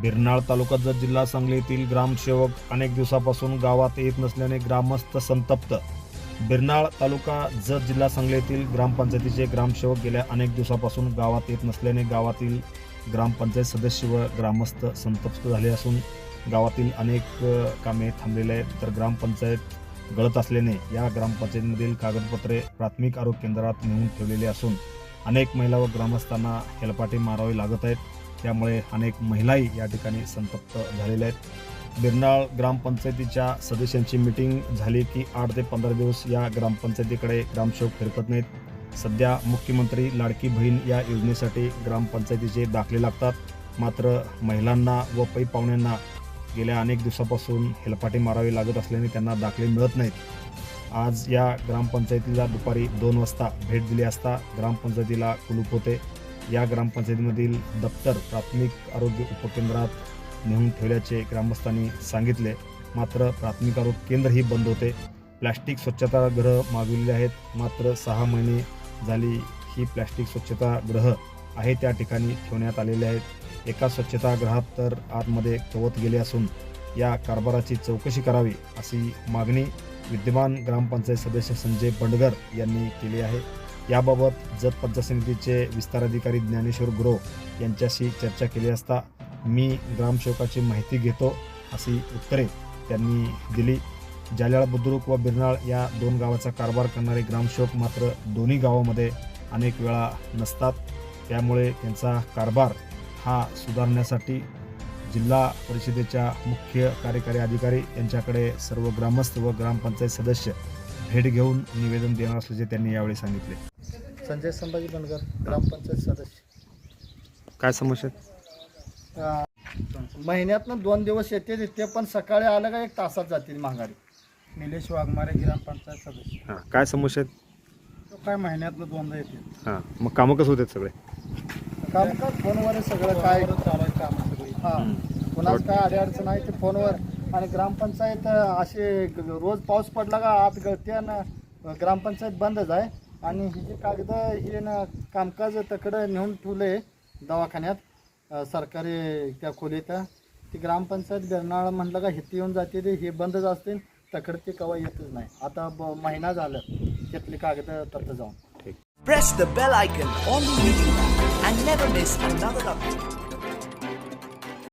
बिरनाळ तालुका जत जिल्हा सांगली येथील ग्रामसेवक अनेक दिवसापासून गावात येत नसल्याने ग्रामस्थ संतप्त. बिरनाळ तालुका जत जिल्हा सांगली येथील ग्रामपंचायतीचे ग्रामसेवक गेल्या अनेक दिवसापासून गावात येत नसल्याने गावातील ग्रामपंचायत सदस्य व ग्रामस्थ संतप्त झाले असून गावातील अनेक कामे थांबलेले आहेत. तर ग्रामपंचायत गळत असल्याने या ग्रामपंचायतीमधील कागदपत्रे प्राथमिक आरोग्य केंद्रात नेऊन ठेवलेली असून अनेक महिला व ग्रामस्थांना हेलपाटे मारावे लागत आहेत. त्यामुळे अनेक महिलाही या ठिकाणी संतप्त झालेल्या आहेत. बिरनाळ ग्रामपंचायतीच्या सदस्यांची मिटिंग झाली की आठ ते पंधरा दिवस या ग्रामपंचायतीकडे ग्रामसेवक फिरकत नाहीत. सध्या मुख्यमंत्री लाडकी बहीण या योजनेसाठी ग्रामपंचायतीचे दाखले लागतात. मात्र महिलांना व पै पाहुण्यांना गेल्या अनेक दिवसापासून हेलपाटे मारावी लागत असल्याने त्यांना दाखले मिळत नाहीत. आज या ग्रामपंचायतीला दुपारी दोन वाजता भेट दिली असता ग्रामपंचायतीला कुलूप होते. या ग्रामपंचायतीमधील दप्तर प्राथमिक आरोग्य उपकेंद्रात नेऊन ठेवल्याचे ग्रामस्थांनी सांगितले. मात्र प्राथमिक आरोग्य केंद्रही बंद होते. प्लॅस्टिक स्वच्छतागृह मागविलेले आहेत. मात्र सहा महिने झाली ही प्लॅस्टिक स्वच्छतागृह आहे त्या ठिकाणी ठेवण्यात आलेले आहेत. एका स्वच्छतागृहात तर आतमध्ये कवत गेले असून या कारभाराची चौकशी करावी अशी मागणी विद्यमान ग्रामपंचायत सदस्य संजय बंडगर यांनी केली आहे. याबाबत जत पंचायत समितीचे विस्तार अधिकारी ज्ञानेश्वर गुरव यांच्याशी चर्चा केली असता मी ग्रामसेवकाची माहिती घेतो अशी उत्तरे त्यांनी दिली. जाल्याळ बुद्रुक व बिरनाळ या दोन गावाचा कारभार करणारे ग्रामसेवक मात्र दोन्ही गावामध्ये अनेक वेळा नसतात. त्यामुळे त्यांचा कारभार हा सुधारण्यासाठी जिल्हा परिषदेच्या मुख्य कार्यकारी अधिकारी यांच्याकडे सर्व ग्रामस्थ व ग्रामपंचायत सदस्य भेट घेऊन निवेदन देणार असल्याचे त्यांनी यावेळी सांगितले. संजय संभाजी बनगर ग्रामपंचायत सदस्य. काय समस्या? अं, महिन्यातनं दोन दिवस येते ते पण सकाळी आलं का एक तासात जातील माघारी. निलेश वाघमारे ग्रामपंचायत सदस्य. हां काय समस्या? आहेत तो काय महिन्यातनं दोनदा येते. हां मग कामं कसं होतात सगळे? काम का? फोनवर आहे सगळं काय? चालू आहे काम सगळी. हा कोणाच काय अडचण आहे ते फोनवर. आणि ग्रामपंचायत असे रोज पाऊस पडला का आत गळते आणि ग्रामपंचायत बंदच आहे. आणि ही जी कागद हे ना कामकाज तकडं नेऊन ठेवले दवाखान्यात सरकारी त्या खोलीत. ती ग्रामपंचायत बेरनाळा म्हटलं का हिती येऊन जाते ते हे बंदच असतील तकडं ते कवा येतच नाही. आता ब- महिना झालं घेतली कागद तथं जाऊन. Press the bell icon on the YouTube and never miss another update.